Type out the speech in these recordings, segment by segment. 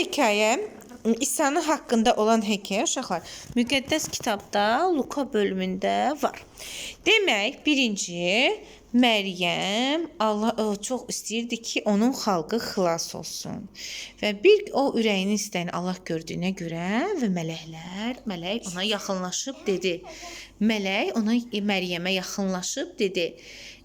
hekayə İsa'nın haqqında olan hekayə uşaqlar müqəddəs kitabda Luka bölümündə var. Demək, birinci Məryəm Allah o, çox istəyirdi ki, onun xalqı xilas olsun. Və bir o ürəyinin istəyini Allah gördüyünə görə və mələklər, mələk ona yaxınlaşıb dedi. Mələk ona Məryəmə yaxınlaşıb dedi: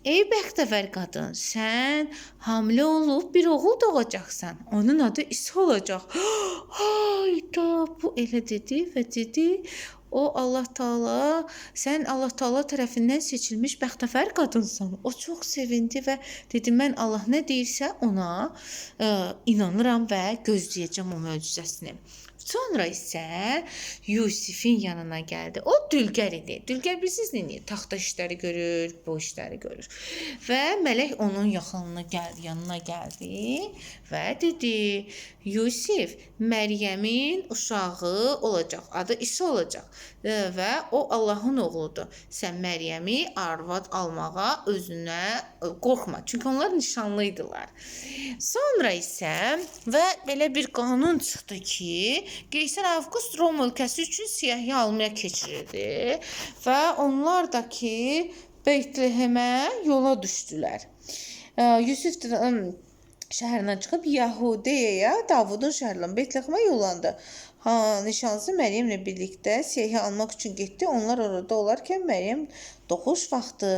Ey bəxtəvər qadın, sən hamilə olub bir oğul doğacaqsan. Onun adı İsa olacaq. Hayda, bu elə dedi və dedi, o Allah Taala, sən Allah Taala tərəfindən seçilmiş bəxtəvər qadınsan. O çox sevindi və dedi, mən Allah nə deyirsə ona ə, inanıram və gözləyəcəm o möcüzəsini. Sonra isə Yusifin yanına gəldi. O dülgər idi. Dülgər bilirsiniz nə? Taxta işləri görür, bu işləri görür. Və mələk onun yaxınına gəldi, yanına gəldi və dedi: "Yusif, Məryəmin uşağı olacaq. Adı İsa olacaq E, və o Allahın oğludur. Sən Məryəmi arvad almağa özünə e, qorxma. Çünki onlar nişanlı idilər. Sonra isə və belə bir qanun çıxdı ki, Qeysər Avqust Rom ölkəsi üçün siyahı almaya keçirirdi və onlar da ki Beytlehemə yola düşdülər. Yusif şəhərindən çıxıb Yahudiyaya, Davudun şəhərindən Betlehemə yollandı. Ha, nişanlısı Məryəmlə birlikdə siyahı almaq üçün getdi. Onlar orada olarkən Məryəm doğuş vaxtı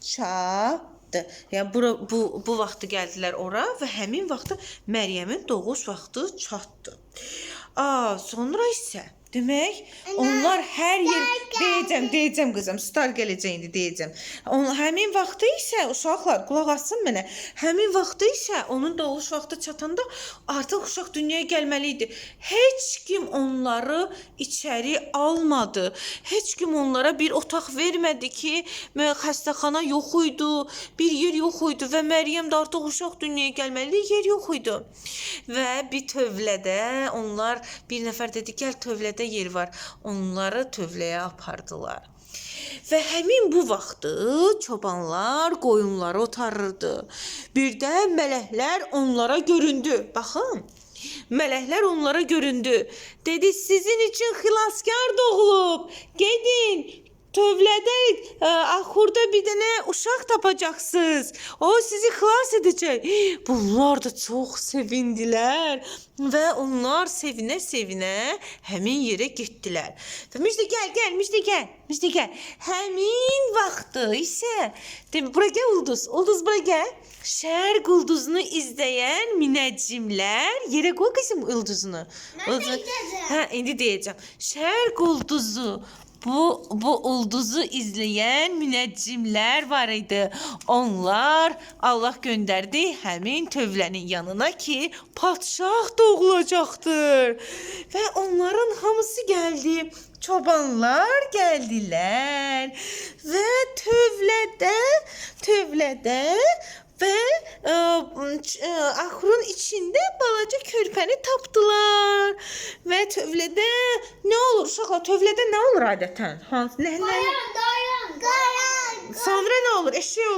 çatdı. Yəni bura, bu bu vaxtı gəldilər ora və həmin vaxtda Məryəmin doğuş vaxtı çatdı. Aa, sonra isə Demək, onlar hər yer deyəcəm, deyəcəm qızım, star gələcək indi deyəcəm. On həmin vaxtı isə uşaqlar qulaq assın mənə. Həmin vaxtı isə onun doğuş vaxtı çatanda artıq uşaq dünyaya gəlməli idi. Heç kim onları içəri almadı. Heç kim onlara bir otaq vermədi ki, xəstəxana yox idi, bir yer yox idi və Məryəm də artıq uşaq dünyaya gəlməli yer yox idi. Və bir tövlədə onlar bir nəfər dedi, gəl tövlədə yer var. Onları tövləyə apardılar. Və həmin bu vaxtı çobanlar qoyunları otarırdı. Birdən mələklər onlara göründü. Baxın. Mələklər onlara göründü. Dedi, sizin için xilaskar doğulub. Gedin, tövlədə ə, axurda bir dənə uşaq tapacaqsınız. O sizi xilas edəcək. Bunlar da çox sevindilər və onlar sevinə-sevinə həmin yerə getdilər. Və müjdə gəl, gəl, müjdə gəl, müjdə gəl. Həmin vaxtı isə demək bura gəl ulduz, ulduz bura gəl. Şərq ulduzunu izləyən minəcimlər yerə qoy qızım ulduzunu. Ulduzu- Hə, indi deyəcəm. Şərq ulduzu bu bu ulduzu izləyən münəccimlər var idi. Onlar Allah göndərdi həmin tövlənin yanına ki, padşah doğulacaqdır. Və onların hamısı gəldi. Çobanlar gəldilər və tövlədə, tövlədə və ə, ç- ə, axurun içində balaca körpəni tapdılar. Və tövlədə nə uşaqlar? Tövlədə nə olur adətən? Hansı nə, nə? Dayan, dayan, dayan. Sonra nə olur? Eşək olur.